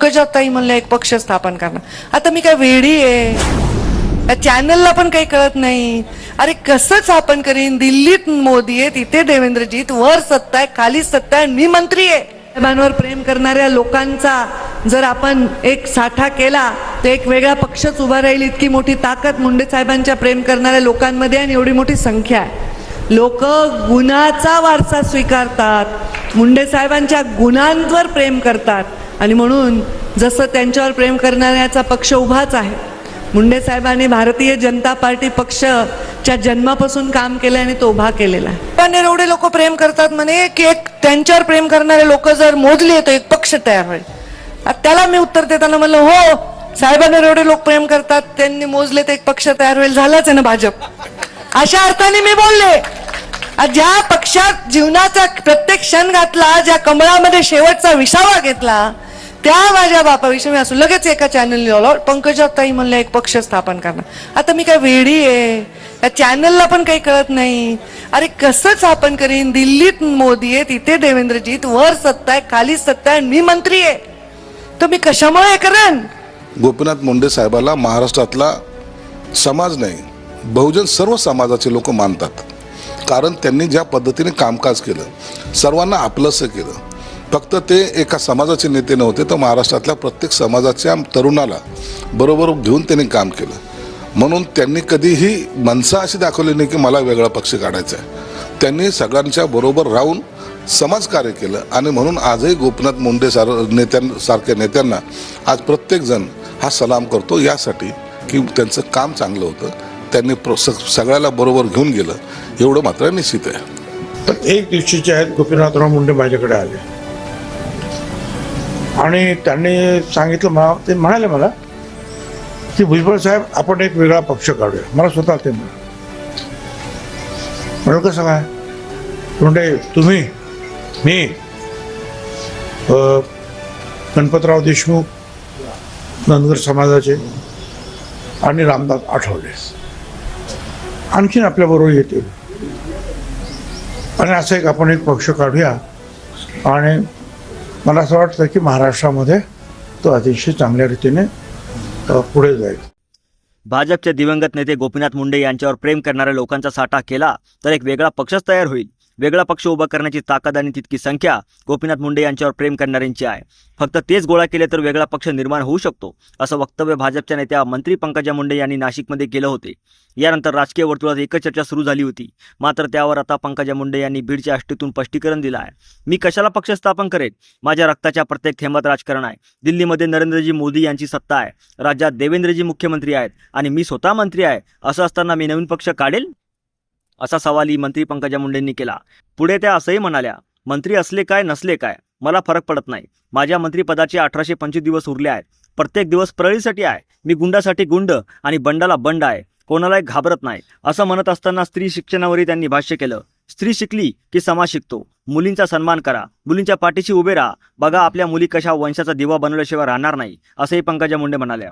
पंकजाताई म्हणलं एक पक्ष स्थापन करणार. आता मी काय वेडी आहे? या चॅनलला पण काही कळत नाही. अरे कसं स्थापन करीन? दिल्लीत मोदी आहे तिथे देवेंद्रजीत वर सत्ता आहे खाली सत्ता आहे मी मंत्री आहे. साहेबांवर प्रेम करणाऱ्या लोकांचा जर आपण एक साठा केला तर एक वेगळा पक्षच उभा राहील इतकी मोठी ताकद मुंडे साहेबांच्या प्रेम करणाऱ्या लोकांमध्ये आणि एवढी मोठी संख्या आहे. लोक गुणाचा वारसा स्वीकारतात. मुंडे साहेबांच्या गुणांवर प्रेम करतात. आणि म्हणून जसं त्यांच्यावर प्रेम करणाऱ्याचा पक्ष उभाच आहे मुंडे साहेबांनी भारतीय जनता पार्टी पक्षच्या जन्मापासून काम केलं आणि तो उभा केलेला आहे. पण एवढे लोक प्रेम करतात म्हणे की एक त्यांच्यावर प्रेम करणारे लोक जर मोजले तर एक पक्ष तयार होईल. त्याला मी उत्तर देताना म्हणलं हो साहेबांवर एवढे लोक प्रेम करतात त्यांनी मोजले तर एक पक्ष तयार होईल झालाच आहे ना भाजप. अशा अर्थाने मी बोलले ज्या पक्षात जीवनाचा प्रत्येक क्षण घातला ज्या कमळामध्ये शेवटचा विसावा घेतला त्या माझ्या बापाविषयी मी असू लगेच एका चॅनल लावलं. पंकजाताई म्हणलं एक पक्ष स्थापन करणार. आता मी काय वेडी आहे. या चॅनलला पण काही कळत नाही. अरे कसं स्थापन करीन? दिल्लीत मोदी आहे तिथे देवेंद्रजीत वर सत्ता आहे खाली सत्ता आहे मी मंत्री आहे. तर मी कशामुळे हे करेन? गोपीनाथ मुंडे साहेबाला महाराष्ट्रातला समाज नाही बहुजन सर्व समाजाचे लोक मानतात. कारण त्यांनी ज्या पद्धतीने कामकाज केलं सर्वांना आपलंसं केलं फक्त ते एका समाजाचे नेते नव्हते तर महाराष्ट्रातल्या प्रत्येक समाजाच्या तरुणाला बरोबर घेऊन त्यांनी काम केलं. म्हणून त्यांनी कधीही मनसा अशी दाखवली नाही की मला वेगळा पक्ष काढायचा आहे. त्यांनी सगळ्यांच्या बरोबर राहून समाजकार्य केलं आणि म्हणून आजही गोपनाथ मुंडे सार नेत्यांसारख्या नेत्यांना आज प्रत्येकजण हा सलाम करतो. यासाठी की त्यांचं काम चांगलं होतं. त्यांनी प्रो स- सगळ्याला बरोबर घेऊन गेलं. एवढं मात्र निश्चित आहे. पण एक दिवशीचे आहेत गोपीनाथराव मुंडे माझ्याकडे आले. आणि त्यांनी सांगितलं मला ते म्हणाले मला की भुजबळ साहेब आपण एक वेगळा पक्ष काढूया. मला स्वतः ते म्हणून कसं काय म्हणजे तुम्ही मी गणपतराव देशमुख नंदगर समाजाचे आणि रामदास आठवले. आणखीन आपल्याबरोबर येतील. आणि असं एक आपण एक पक्ष काढूया आणि मला असं वाटतं की महाराष्ट्रामध्ये तो अतिशय चांगल्या रीतीने पुढे जाईल. भाजपचे दिवंगत नेते गोपीनाथ मुंडे यांच्यावर प्रेम करणाऱ्या लोकांचा साठा केला तर एक वेगळा पक्षच तयार होईल. वेगळा पक्ष उभा करण्याची ताकद आणि तितकी संख्या गोपीनाथ मुंडे यांच्यावर प्रेम करणाऱ्यांची आहे. फक्त तेच गोळा केले तर वेगळा पक्ष निर्माण होऊ शकतो असं वक्तव्य भाजपच्या नेत्या मंत्री पंकजा मुंडे यांनी नाशिकमध्ये केलं होते. यानंतर राजकीय वर्तुळात एकच चर्चा सुरू झाली होती. मात्र त्यावर आता पंकजा मुंडे यांनी बीडच्या आष्टीतून स्पष्टीकरण दिलं आहे. मी कशाला पक्ष स्थापन करेन? माझ्या रक्ताच्या प्रत्येक थेंबात राजकारण आहे. दिल्लीमध्ये नरेंद्रजी मोदी यांची सत्ता आहे. राज्यात देवेंद्रजी मुख्यमंत्री आहेत आणि मी स्वतः मंत्री आहे असं असताना मी नवीन पक्ष काढेल? असा सवालही मंत्री पंकजा मुंडेंनी केला. पुढे त्या असंही म्हणाल्या मंत्री असले काय नसले काय मला फरक पडत नाही. माझ्या मंत्रिपदाचे अठराशे पंचवीस दिवस उरले आहेत. प्रत्येक दिवस प्रळीसाठी आहे. मी गुंडासाठी गुंड आणि बंडाला बंड आहे. कोणालाही घाबरत नाही. असं म्हणत असताना स्त्री शिक्षणावरही त्यांनी भाष्य केलं. स्त्री शिकली की समाज शिकतो. मुलींचा सन्मान करा. मुलींच्या पाठीशी उभे राहा. बघा आपल्या मुली कशा वंशाचा दिवा बनवल्याशिवाय राहणार नाही. असंही पंकजा मुंडे म्हणाल्या.